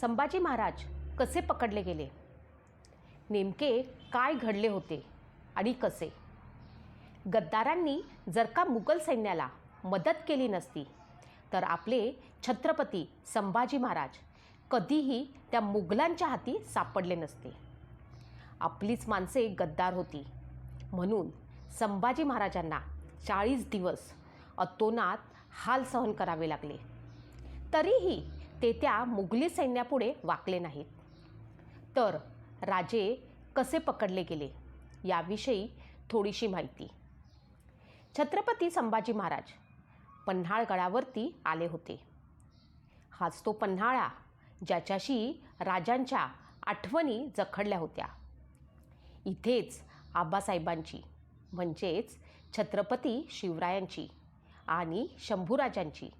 संभाजी महाराज कसे पकडले गेले? नेमके काय घडले होते आणि कसे? गद्दारांनी जर का मुघल सैन्याला मदत केली नसती तर आपले छत्रपती संभाजी महाराज कधीही त्या मुघलांच्या हाती सापडले नसते. आपलीच माणसे गद्दार होती. म्हणून संभाजी महाराजांना चाळीस दिवस अतोनात हाल सहन करावे लागले. तरीही ते त्या मुघली सैन्यापुढे वाकले नाहीत. तर राजे कसे पकडले गेले? याविषयी थोडीशी माहिती. छत्रपती संभाजी महाराज पन्हाळगडावरती आले होते. हाच तो पन्हाळा ज्याच्याशी राजांच्या आठवणी जखडल्या होत्या. इथेच आबासाहेबांची म्हणजेच छत्रपती शिवरायांची आणि शंभूराजांची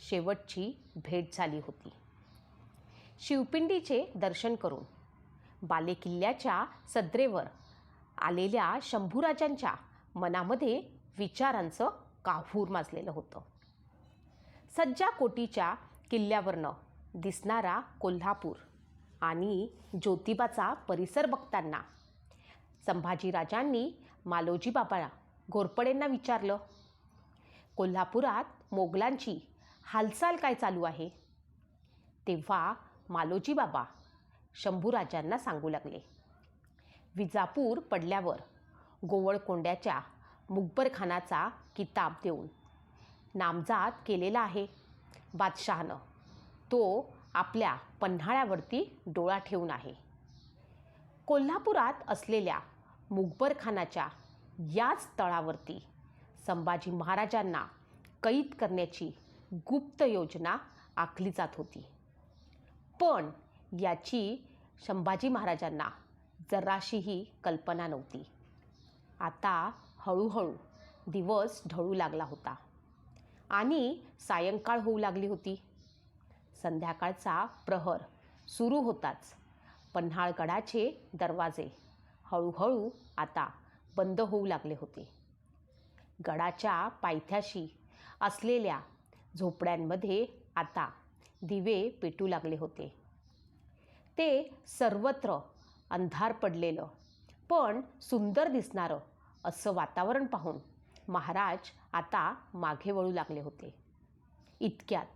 शेवटची भेट झाली होती. शिवपिंडीचे दर्शन करून बालेकिल्ल्याच्या सद्रेवर आलेल्या शंभूराजांच्या मनामध्ये विचारांचं काहूर माजलेलं होतं. सज्जा कोटीच्या किल्ल्यावरनं दिसणारा कोल्हापूर आणि ज्योतिबाचा परिसर बघताना संभाजीराजांनी मालोजी बाबा घोरपडेंना विचारलं कोल्हापुरात मोगलांची हालचाल काय चालू आहे? तेव्हा मालोजी बाबा शंभूराजांना सांगू लागले. विजापूर पडल्यावर गोवळकोंड्याच्या मुकबरखानाचा किताब देऊन नामजात केलेला आहे बादशहानं. तो आपल्या पन्हाळ्यावरती डोळा ठेवून आहे. कोल्हापुरात असलेल्या मुकबरखानाच्या याच तळावरती संभाजी महाराजांना कैद करण्याची गुप्त योजना आखली जात होती. पण याची संभाजी महाराजांना जराशीही कल्पना नव्हती. आता हळूहळू दिवस ढळू लागला होता आणि सायंकाळ होऊ लागली होती. संध्याकाळचा प्रहर सुरू होताच पन्हाळगडाचे दरवाजे हळूहळू आता बंद होऊ लागले होते. गडाच्या पायथ्याशी असलेल्या झोपड्यांमध्ये आता दिवे पेटू लागले होते. ते सर्वत्र अंधार पडलेलं पण सुंदर दिसणारं असं वातावरण पाहून महाराज आता मागे वळू लागले होते. इतक्यात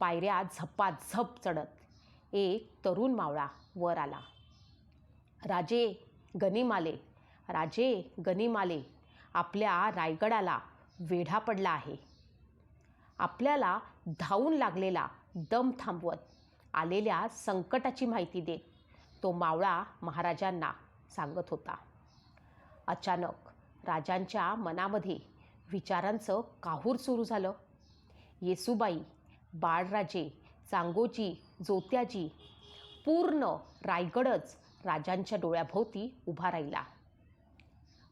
पायऱ्या झपाझप चढत एक तरुण मावळा वर आला. राजे गनिमाले राजे गनिमाले आपल्या रायगडाला वेढा पडला आहे. आपल्याला धावून लागलेला दम थांबवत आलेल्या संकटाची माहिती देत तो मावळा महाराजांना सांगत होता. अचानक राजांच्या मनामध्ये विचारांचं काहूर सुरू झालं. येसुबाई बाळराजे चांगोजी जोत्याजी पूर्ण रायगडच राजांच्या डोळ्याभोवती उभा राहिला.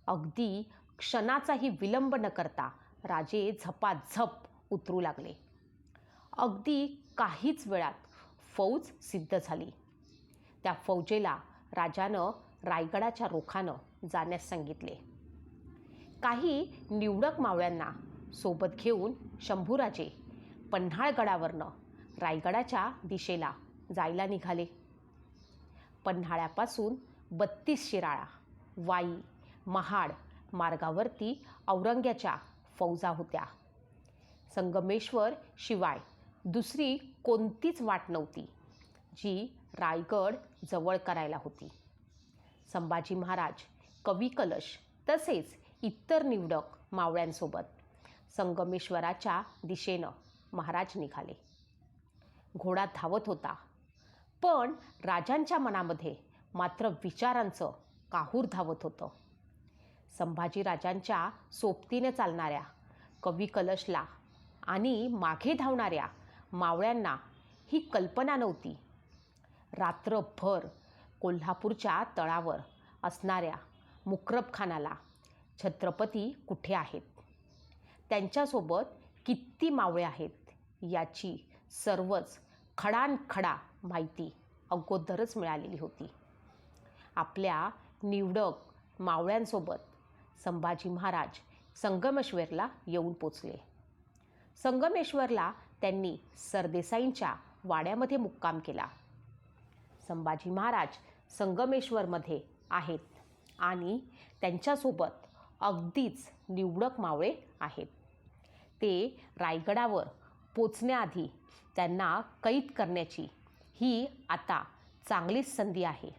अगदी क्षणाचाही विलंब न करता राजे झपाझप उतरू लागले. अगदी काहीच वेळात फौज सिद्ध झाली. त्या फौजेला राजानं रायगडाच्या रोखानं जाण्यास सांगितले. काही निवडक मावळ्यांना सोबत घेऊन शंभूराजे पन्हाळगडावरनं रायगडाच्या दिशेला जायला निघाले. पन्हाळ्यापासून बत्तीस शिराळा वाई महाड मार्गावरती औरंग्याच्या फौजा होत्या. संगमेश्वर शिवाय दुसरी कोणतीच वाट नव्हती जी रायगड जवळ करायला होती. संभाजी महाराज कवी कलश तसेच इतर निवडक मावळ्यांसोबत संगमेश्वराच्या दिशेनं महाराज निघाले. घोडा धावत होता पण राजांच्या मनामध्ये मात्र विचारांचं काहूर धावत होतं. संभाजीराजांच्या सोबतीने चालणाऱ्या कवी कलशला आणि मागे धावणाऱ्या मावळ्यांना ही कल्पना नव्हती. रात्रभर कोल्हापूरच्या तळावर असणाऱ्या मुक्रबखानाला छत्रपती कुठे आहेत? त्यांच्यासोबत किती मावळे आहेत याची सर्वच खडानखडा माहिती अगोदरच मिळालेली होती. आपल्या निवडक मावळ्यांसोबत संभाजी महाराज संगमेश्वरला येऊन पोचले. संगमेश्वरला त्यांनी सरदेसाईंच्या वाड्यामध्ये मुक्काम केला. संभाजी महाराज संगमेश्वरमध्ये आहेत आणि त्यांच्यासोबत अगदीच निवडक मावळे आहेत. ते रायगडावर पोचण्याआधी त्यांना कैद करण्याची ही आता चांगलीच संधी आहे.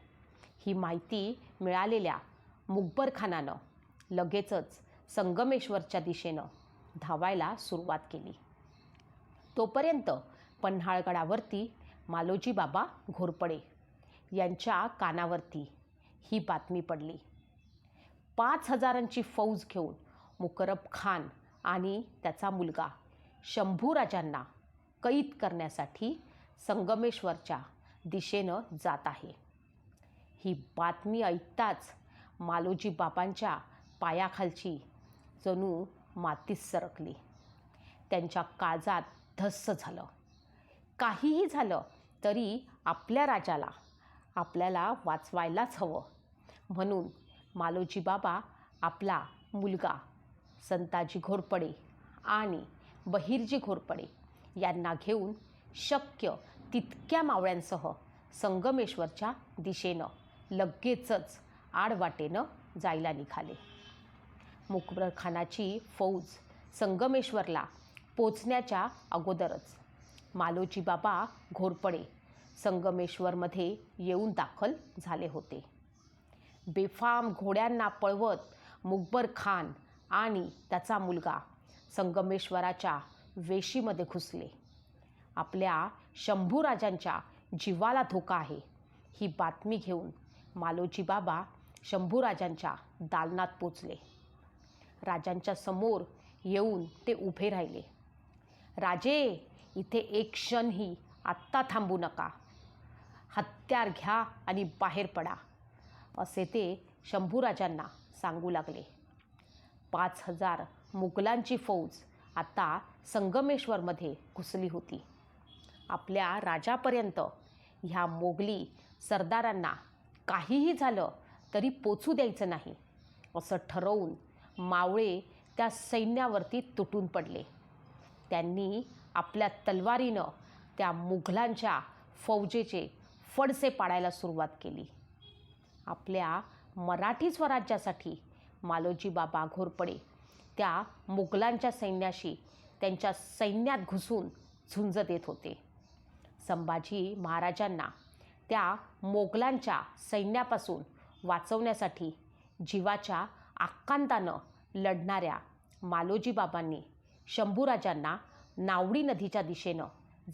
ही माहिती मिळालेल्या मुकबर खानानं लगेचच संगमेश्वरच्या दिशेनं धावायला सुरुवात केली. तोपर्यंत पन्हाळगडावरती मालोजी बाबा घोरपडे. यांच्या कानावरती ही बातमी पडली. पाच हजारांची फौज घेऊन मुकरब खान आणि त्याचा मुलगा शंभूराजांना कैद करण्यासाठी संगमेश्वरच्या दिशेनं जात आहे. ही बातमी ऐकताच मालोजी बाबांच्या पायाखालची जणू मातीत सरकली. त्यांच्या काळजात धस्स झालं. काहीही झालं तरी आपल्या राजाला आपल्याला वाचवायलाच हवं. म्हणून मालोजी बाबा आपला मुलगा संताजी घोरपडे आणि बहिर्जी घोरपडे यांना घेऊन शक्य तितक्या मावळ्यांसह संगमेश्वरच्या दिशेनं लगेचच आडवाटेनं जायला निघाले. मुकबरखानाची फौज संगमेश्वरला पोचण्याच्या अगोदरच. मालोजी बाबा घोरपडे संगमेश्वरमध्ये येऊन दाखल झाले होते. बेफाम घोड्यांना पळवत मुकबर खान आणि त्याचा मुलगा संगमेश्वराच्या वेशीमध्ये घुसले. आपल्या शंभूराजांच्या जीवाला धोका आहे ही बातमी घेऊन मालोजी बाबा शंभूराजांच्या दालनात पोचले. राजांच्या समोर येऊन ते उभे राहिले. राजे इथे एक क्षणही आत्ता थांबू नका. हत्यार घ्या आणि बाहेर पडा असे ते शंभूराजांना सांगू लागले. पाच हजार मुघलांची फौज आता संगमेश्वरमध्ये घुसली होती. आपल्या राजापर्यंत ह्या मोगली सरदारांना काहीही झालं तरी पोचू द्यायचं नाही असं ठरवून मावळे त्या सैन्यावरती तुटून पडले. त्यांनी आपल्या तलवारीनं त्या मुघलांच्या फौजेचे फडसे पाडायला सुरुवात केली. आपल्या मराठी स्वराज्यासाठी मालोजीबाबा घोरपडे त्या मुघलांच्या सैन्याशी त्यांच्या सैन्यात घुसून झुंज देत होते. संभाजी महाराजांना त्या मोगलांच्या सैन्यापासून वाचवण्यासाठी जीवाच्या आकांतानं लढणाऱ्या मालोजीबाबांनी शंभूराजांना नावडी नदीच्या दिशेनं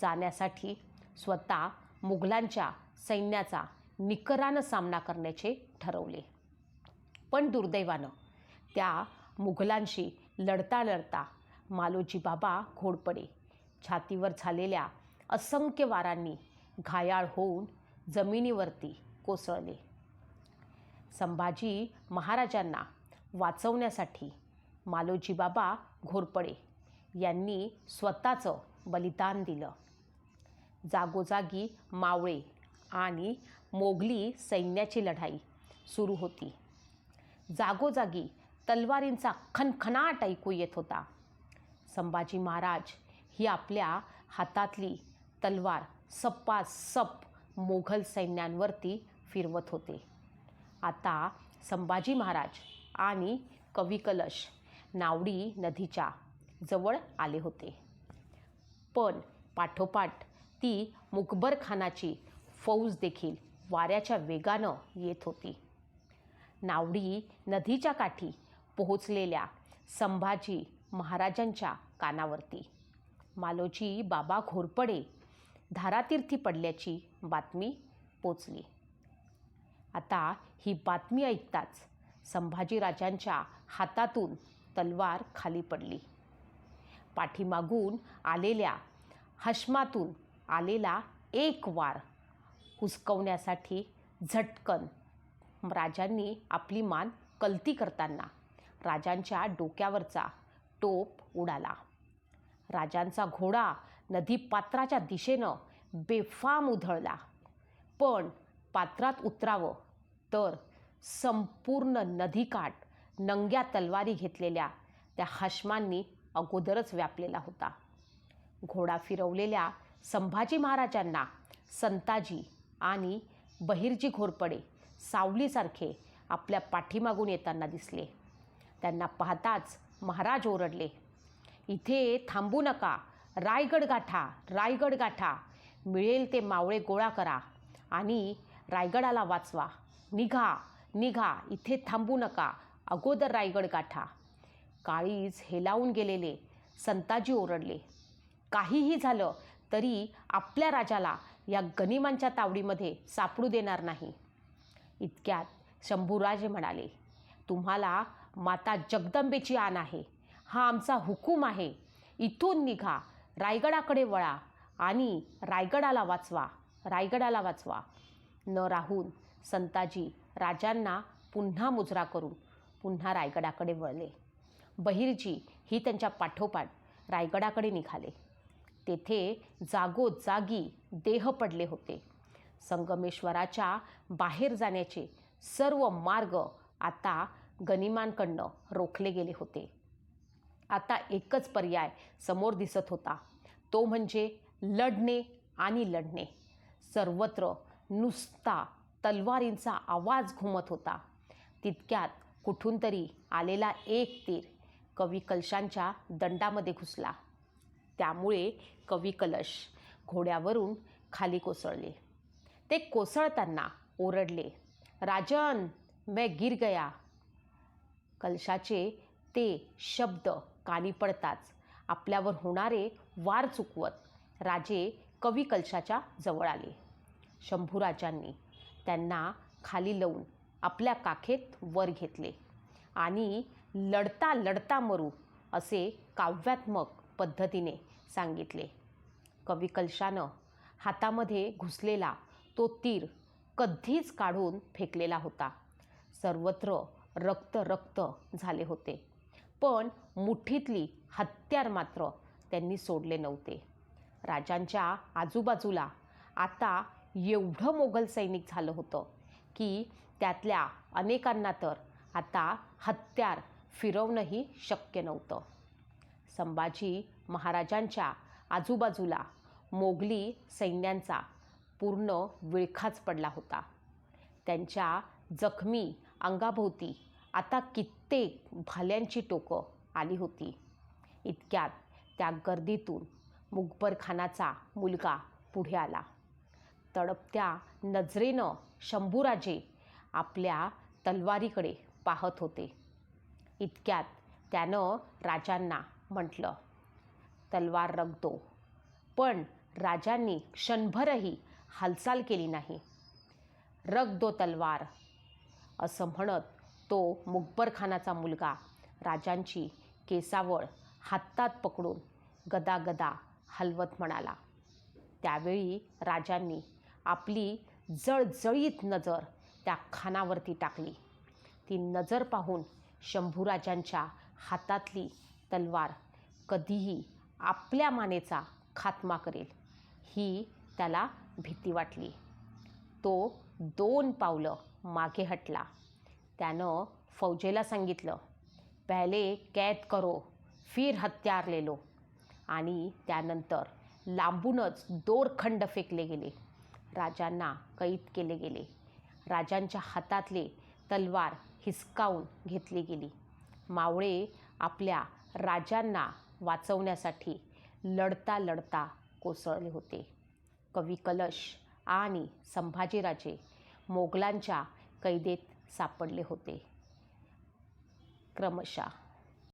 जाण्यासाठी स्वतः मुघलांच्या सैन्याचा निकरानं सामना करण्याचे ठरवले. पण दुर्दैवानं त्या मुघलांशी लढता लढता मालोजी बाबा घोडपडे छातीवर झालेल्या असंख्य वारांनी घायाळ होऊन जमिनीवरती कोसळले. संभाजी महाराजांना वाचवण्यासाठी मालोजी बाबा घोरपडे यांनी स्वतःचं बलिदान दिलं. जागोजागी मावळे आणि मोगली सैन्याची लढाई सुरू होती. जागोजागी तलवारींचा खनखनाट ऐकू येत होता. संभाजी महाराज ही आपल्या हातातली तलवार सप्पासप मोघल सैन्यांवरती फिरवत होते. आता संभाजी महाराज आणि कविकलश नावडी नदीच्या जवळ आले होते. पण पाठोपाठ ती मुकबर खानाची फौज देखील वाऱ्याच्या वेगानं येत होती. नावडी नदीच्या काठी पोहोचलेल्या संभाजी महाराजांच्या कानावरती. मालोजी बाबा घोरपडे धारातीर्थी पडल्याची बातमी पोचली. आता ही बातमी ऐकताच संभाजीराजांच्या हातातून तलवार खाली पडली. पाठीमागून आलेल्या हश्मातून आलेला एक वार हुसकवण्यासाठी झटकन राजांनी आपली मान कलती करताना राजांच्या डोक्यावरचा टोप उडाला. राजांचा घोडा नदीपात्राच्या दिशेनं बेफाम उधळला. पण पात्रात उतरावं तर संपूर्ण नदीकाठ नंग्या तलवारी घेतलेल्या त्या हाशमांनी अगोदरच व्यापलेला होता. घोडा फिरवलेल्या संभाजी महाराजांना संताजी आणि बहिर्जी घोरपडे सावलीसारखे आपल्या पाठीमागून येताना दिसले. त्यांना पाहताच महाराज ओरडले इथे थांबू नका. रायगड गाठा रायगड गाठा. मिळेल ते मावळे गोळा करा आणि रायगडाला वाचवा. निघा. निघा इथे थांबू नका. अगोदर रायगड गाठा. काळीज हेलावून गेलेले. संताजी ओरडले. काहीही झालं तरी आपल्या राजाला या गनिमांच्या तावडीमध्ये सापडू देणार नाही. इतक्यात शंभूराजे म्हणाले तुम्हाला माता जगदंबेची आण आहे. हा आमचा हुकूम आहे. इथून निघा. रायगडाकडे वळा आणि रायगडाला वाचवा. रायगडाला वाचवा. न राहून संताजी राजांना पुन्हा मुजरा करून पुन्हा रायगडाकडे वळले. बहिर्जी ही त्यांच्या पाठोपाठ रायगडाकडे निघाले. तेथे जागोजागी देह पडले होते. संगमेश्वराच्या बाहेर जाण्याचे सर्व मार्ग आता गनिमांकडनं रोखले गेले होते. आता एकच पर्याय समोर दिसत होता. तो म्हणजे लढणे आणि लढणे. सर्वत्र नुसता तलवारींचा आवाज घुमत होता. तितक्यात कुठून तरी आलेला एक तीर कवी कलशांच्या दंडामध्ये घुसला. त्यामुळे कवी कलश घोड्यावरून खाली कोसळले. ते कोसळताना ओरडले राजन मैं गिर गया. कलशाचे ते शब्द कानी पडताच आपल्यावर होणारे वार चुकवत राजे कवी कलशाच्या जवळ आले. शंभूराजांनी त्यांना खाली लावून आपल्या काखेत वर घेतले. आणि लढता लढता मरू असे काव्यात्मक पद्धतीने सांगितले. कवी कलशानं हातामध्ये घुसलेला तो तीर कधीच काढून फेकलेला होता. सर्वत्र रक्त रक्त झाले होते. पण मुठीतली हत्यार मात्र त्यांनी सोडले नव्हते. राजांच्या आजूबाजूला आता एवढं मोगल सैनिक झालं होतं की त्यातल्या अनेकांना तर आता हत्यार फिरवणंही शक्य नव्हतं. संभाजी महाराजांच्या आजूबाजूला मोगली सैन्यांचा पूर्ण विळखाच पडला होता. त्यांच्या जखमी अंगाभोवती आता कित्येक भाल्यांची टोकं आली होती. इतक्यात त्या गर्दीतून मुकबरखानाचा मुलगा पुढे आला. तडपत्या नजरेनं शंभूराजे आपल्या तलवारीकडे पाहत होते. इतक्यात त्यानं राजांना म्हटलं तलवार रगदो पण राजांनी क्षणभरही हालचाल केली नाही. रगदो तलवार. असं म्हणत तो मुकबरखानाचा मुलगा राजांची केसावळ हातात पकडून गदा गदा हलवत म्हणाला. त्यावेळी राजांनी आपली जळजळीत नजर त्या खानावरती टाकली. ती नजर पाहून शंभूराजांच्या हातातली तलवार कधीही आपल्या मानेचा खात्मा करेल ही त्याला भीती वाटली. तो दोन पावलं मागे हटला. त्यानं फौजेला सांगितलं पहिले कैद करो फिर हत्यार लेलो आणि त्यानंतर लांबूनच दोरखंड फेकले गेले. राजांना कैद केले गेले. राजांच्या हातातले तलवार हिसकावून घेतली गेली. मावळे आपल्या राजांना वाचवण्यासाठी लढता लढता कोसळले होते. कवी कलश आणि संभाजीराजे मोगलांच्या कैदेत सापडले होते. क्रमशः